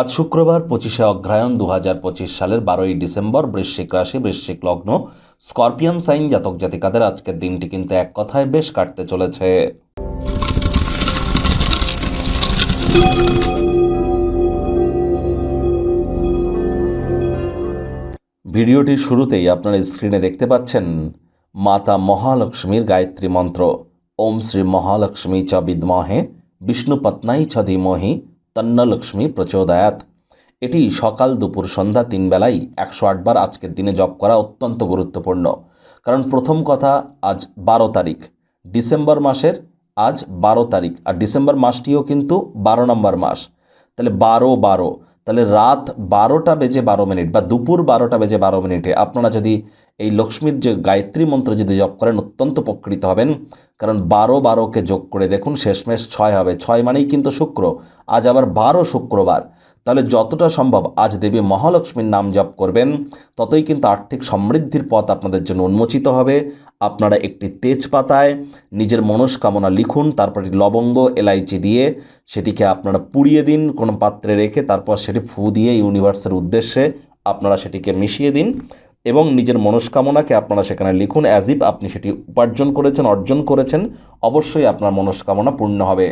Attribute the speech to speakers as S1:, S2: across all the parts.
S1: আজ শুক্রবার পঁচিশে অগ্রায়ণ দু পঁচিশ সালের বারোই ডিসেম্বর বৃশ্চিক রাশি, বৃশ্চিক লগ্ন। স্করপিয়ান সাইন জাতক জাতিকাদের আজকের দিনটি কিন্তু এক কথায় বেশ কাটতে চলেছে। ভিডিওটির শুরুতেই আপনারা স্ক্রিনে দেখতে পাচ্ছেন মাতা মহালক্ষ্মীর গায়ত্রী মন্ত্র। ওম শ্রী মহালক্ষ্মী চ বিদ্মহে বিষ্ণুপত্নাই ছ ধীমহি তন্নলক্ষ্মী প্রচোদয়াত। এটি সকাল দুপুর সন্ধ্যা তিন বেলাই একশো আটবার আজকের দিনে জপ করা অত্যন্ত গুরুত্বপূর্ণ। কারণ প্রথম কথা, আজ বারো তারিখ। ডিসেম্বর মাসের আজ বারো তারিখ। আর ডিসেম্বর মাসটিও কিন্তু বারো নম্বর মাস। তাহলে বারো বারো। তাহলে রাত বারোটা বেজে বারো মিনিট বা দুপুর বারোটা বেজে বারো মিনিটে। আপনারা যদি এই লক্ষ্মীর যে গায়ত্রী মন্ত্র যদি জপ করেন, অত্যন্ত উপকৃত হবেন। কারণ বারো বারোকে যোগ করে দেখুন, শেষমেশ ছয় হবে। ছয় মানেই কিন্তু শুক্র, আজ আবার বারো শুক্রবার। তাহলে যতটা সম্ভব আজ দেবী মহালক্ষ্মীর নাম জপ করবেন, ততই কিন্তু আর্থিক সমৃদ্ধির পথ আপনাদের জন্য উন্মোচিত হবে। আপনারা একটি তেজপাতায় নিজের মনস্কামনা লিখুন, তারপরে লবঙ্গ, এলাইচি দিয়ে সেটিকে আপনারা পুড়িয়ে দিন কোনো পাত্রে রেখে, তারপর সেটি ফু দিয়ে ইউনিভার্সের উদ্দেশ্যে আপনারা সেটিকে মিশিয়ে দিন। এবং নিজের মনস্কামনাকে আপনারা সেখানে লিখুন অ্যাজ ইফ আপনি সেটি উপার্জন করেছেন, অর্জন করেছেন, অবশ্যই আপনার মনস্কামনা পূর্ণ হবে।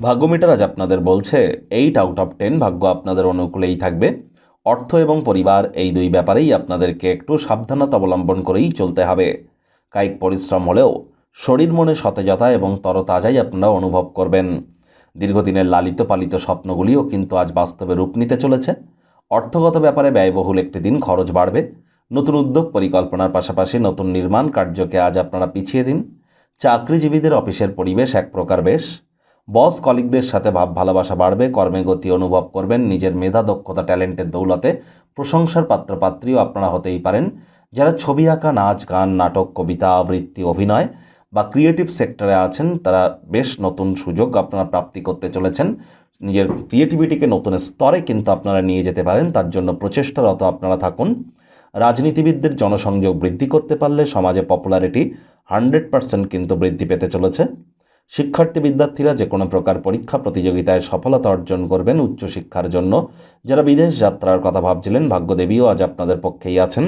S1: ভাগ্যমিটার আজ আপনাদের বলছে এইট আউট অফ টেন ভাগ্য আপনাদের অনুকূলেই থাকবে। অর্থ এবং পরিবার এই দুই ব্যাপারেই আপনাদেরকে একটু সাবধানতা অবলম্বন করেই চলতে হবে। কায়িক পরিশ্রম হলেও শরীর মনে সতেজতা এবং তরতাজাই আপনারা অনুভব করবেন। দীর্ঘদিনের লালিত পালিত স্বপ্নগুলিও কিন্তু আজ বাস্তবে রূপ নিতে চলেছে। অর্থগত ব্যাপারে ব্যয়বহুল একটি দিন খরচ বাড়বে। নতুন উদ্যোগ পরিকল্পনার পাশাপাশি নতুন নির্মাণ কার্যকে আজ আপনারা পিছিয়ে দিন। চাকরিজীবীদের অফিসের পরিবেশ এক প্রকার বেশ। বস কলিগদের সাথে ভাব ভালোবাসা বাড়বে, কর্মে গতি অনুভব করবেন, নিজের মেধা, দক্ষতা, ট্যালেন্টের দৌলতে প্রশংসার পাত্রপাত্রীও আপনারা হতেই পারেন। যারা ছবি আঁকা, নাচ, গান, নাটক, কবিতা, আবৃত্তি, অভিনয় বা ক্রিয়েটিভ সেক্টরে আছেন, তারা বেশ নতুন সুযোগ আপনারা প্রাপ্তি করতে চলেছেন। নিজের ক্রিয়েটিভিটিকে নতুন স্তরে কিন্তু আপনারা নিয়ে যেতে পারেন, তার জন্য প্রচেষ্টারত আপনারা থাকুন। রাজনীতিবিদদের জনসংযোগ বৃদ্ধি করতে পারলে সমাজে পপুলারিটি হান্ড্রেড পার্সেন্ট কিন্তু বৃদ্ধি পেতে চলেছে। শিক্ষার্থী বিদ্যার্থীরা যে কোনো প্রকার পরীক্ষা প্রতিযোগিতায় সফলতা অর্জন করবেন উচ্চশিক্ষার জন্য। যারা বিদেশ যাত্রার কথা ভাবছিলেন, ভাগ্যদেবীও আজ আপনাদের পক্ষেই আছেন।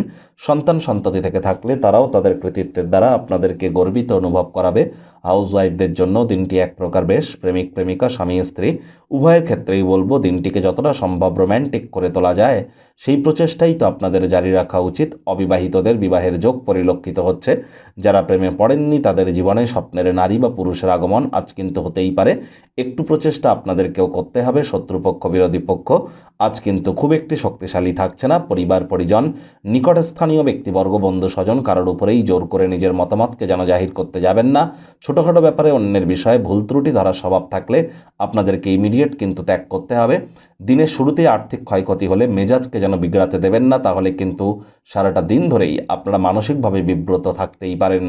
S1: সন্তান সন্ততি থেকে থাকলে তারাও তাদের কৃতিত্বের দ্বারা আপনাদেরকে গর্বিত অনুভব করাবে। হাউস ওয়াইফদের জন্য দিনটি এক প্রকার বেশ প্রেমিক, প্রেমিকা, স্বামী, স্ত্রী, উভয়ের ক্ষেত্রেই বলব দিনটিকে যতটা সম্ভব রোম্যান্টিক করে তোলা যায়। সেই প্রচেষ্টাই তো আপনাদের জারি রাখা উচিত। অবিবাহিতদের বিবাহের যোগ পরিলক্ষিত হচ্ছে। যারা প্রেমে পড়েননি, তাদের জীবনে স্বপ্নের নারী বা পুরুষের আগমন আজ কিন্তু হতেই পারে। একটু প্রচেষ্টা আপনাদেরকেও করতে হবে, শত্রুপক্ষ, বিরোধী পক্ষ। আজ কিন্তু খুব একটি শক্তিশালী থাকছে না পরিবার, পরিজন। নিকটস্থানীয় ব্যক্তিবর্গ বন্ধু স্বজন কারোর উপরেই জোর করে নিজের মতামতকে যেন জাহির করতে যাবেন না। ছোটোখাটো ব্যাপারে অন্যের বিষয়ে ভুল ত্রুটি ধরার স্বভাব থাকলে আপনাদেরকে ইমিডিয়েট কিন্তু ত্যাগ করতে হবে। দিনের শুরুতেই আর্থিক ক্ষয়ক্ষতি হলে মেজাজকে যেন বিগড়াতে দেবেন না, তাহলে কিন্তু সারাটা দিন ধরেই আপনারা মানসিকভাবে বিব্রত থাকতেই পারেন।